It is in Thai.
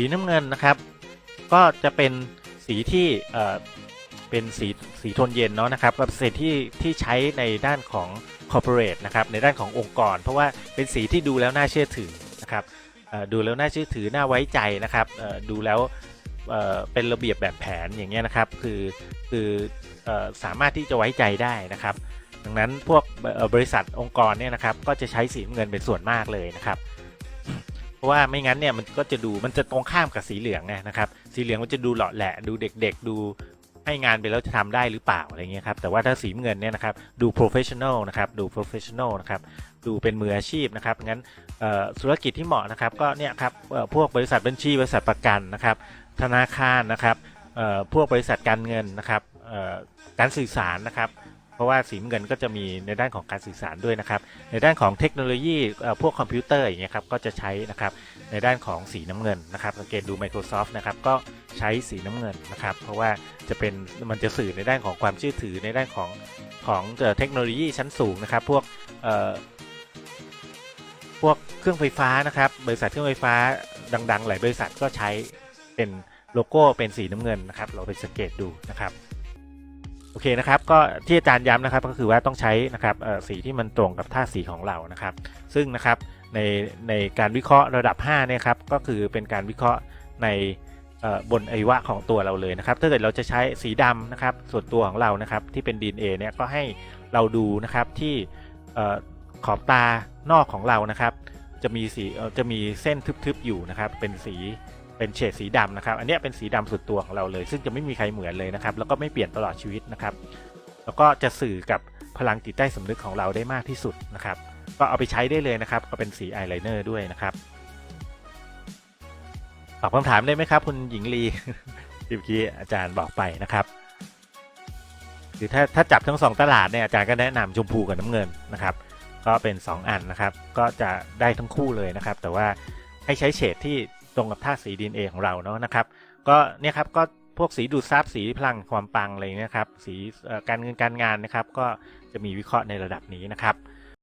สีน้ำเงินนะครับ ก็จะเป็นสีที่เอ่อเป็นสีสีโทนเย็นเนาะนะครับกับสีที่ที่ใช้ในด้านของ corporate นะครับในด้านขององค์กร เพราะว่าเป็นสีที่ดูแล้วน่าเชื่อถือนะครับดูแล้วน่าเชื่อถือน่าไว้ใจนะครับดูแล้วเป็นระเบียบแบบแผนอย่างเงี้ยนะครับ คือคือสามารถที่จะไว้ใจได้นะครับ ดังนั้นพวกบริษัทองค์กรเนี่ยนะครับก็จะใช้สีน้ำเงินเป็นส่วนมากเลยนะครับ เพราะว่าไม่งั้นเนี่ยมันก็จะดูมันจะตรงข้ามกับสีเหลืองไงนะครับสีเหลืองมันจะดูเหลาะแหละดูเด็กๆดูให้งานไปแล้วจะทำได้หรือเปล่าอะไรเงี้ยครับแต่ว่าถ้าสีเงินเนี่ยนะครับดู professional นะครับดู professional นะครับดูเป็นมืออาชีพนะครับงั้นธุรกิจที่เหมาะนะครับก็เนี่ยครับพวกบริษัทบัญชีบริษัทประกันนะครับธนาคารนะครับพวกบริษัทการเงินนะครับการสื่อสารนะครับ เพราะว่าสีน้ำเงินก็จะมีในด้านของการสื่อสารด้วยนะครับ ในด้านของเทคโนโลยีพวกคอมพิวเตอร์อย่างเงี้ยครับก็จะใช้นะครับในด้านของสีน้ำเงินนะครับสังเกตดู Microsoft นะครับก็ใช้สีน้ำเงินนะครับ เพราะว่าจะเป็นมันจะสื่อในด้านของความเชื่อถือในด้านของของเอ่อเทคโนโลยีชั้นสูงนะครับ พวกพวกเครื่องไฟฟ้านะครับบริษัทเครื่องไฟฟ้าดัง ๆ หลายบริษัทก็ใช้เป็นโลโก้เป็นสีน้ำเงินนะครับ เราไปสังเกตดูนะครับ โอเคนะครับก็ที่อาจารย์ย้ำนะครับก็คือว่าต้องใช้นะครับสีที่มันตรงกับธาสีของเรานะครับ ซึ่งนะครับในในการวิเคราะห์ระดับ5เนี่ยครับก็คือเป็นการวิเคราะห์ในบนอวัยวะของตัวเราเลยนะครับ ถ้าเกิดเราจะใช้สีดำนะครับส่วนตัวของเรานะครับที่เป็น DNA เนี่ยก็ให้เราดูนะครับที่ขอบตานอกของเรานะครับ จะมีสีจะมีเส้นทึบๆอยู่นะครับ เป็นสี เป็นเฉดสีดำนะครับ อันนี้เป็นสีดำสุดตัวของเราเลย ซึ่งจะไม่มีใครเหมือนเลยนะครับ แล้วก็ไม่เปลี่ยนตลอดชีวิตนะครับ แล้วก็จะสื่อกับพลังจิตใต้สำนึกของเราได้มากที่สุดนะครับ ก็เอาไปใช้ได้เลยนะครับ ก็เป็นสีอายไลเนอร์ด้วยนะครับ ตอบคำถามได้ไหมครับ คุณหญิงลีที่เมื่อกี้อาจารย์บอกไปนะครับคือถ้าถ้าจับทั้งสองตลาดเนี่ยอาจารย์ก็แนะนำชมพูกับน้ำเงินนะครับ ก็เป็น 2 อันนะครับ ก็จะได้ทั้งคู่เลยนะครับ แต่ว่าให้ใช้เฉดที่ ตรงกับธาตุสีดีเอของเราเนาะนะครับ ก็เนี่ยครับก็พวกสีดูดซับสีพลังความปังอะไรเนี่ยครับ สีการเงินการงานนะครับ ก็จะมีวิเคราะห์ในระดับนี้นะครับ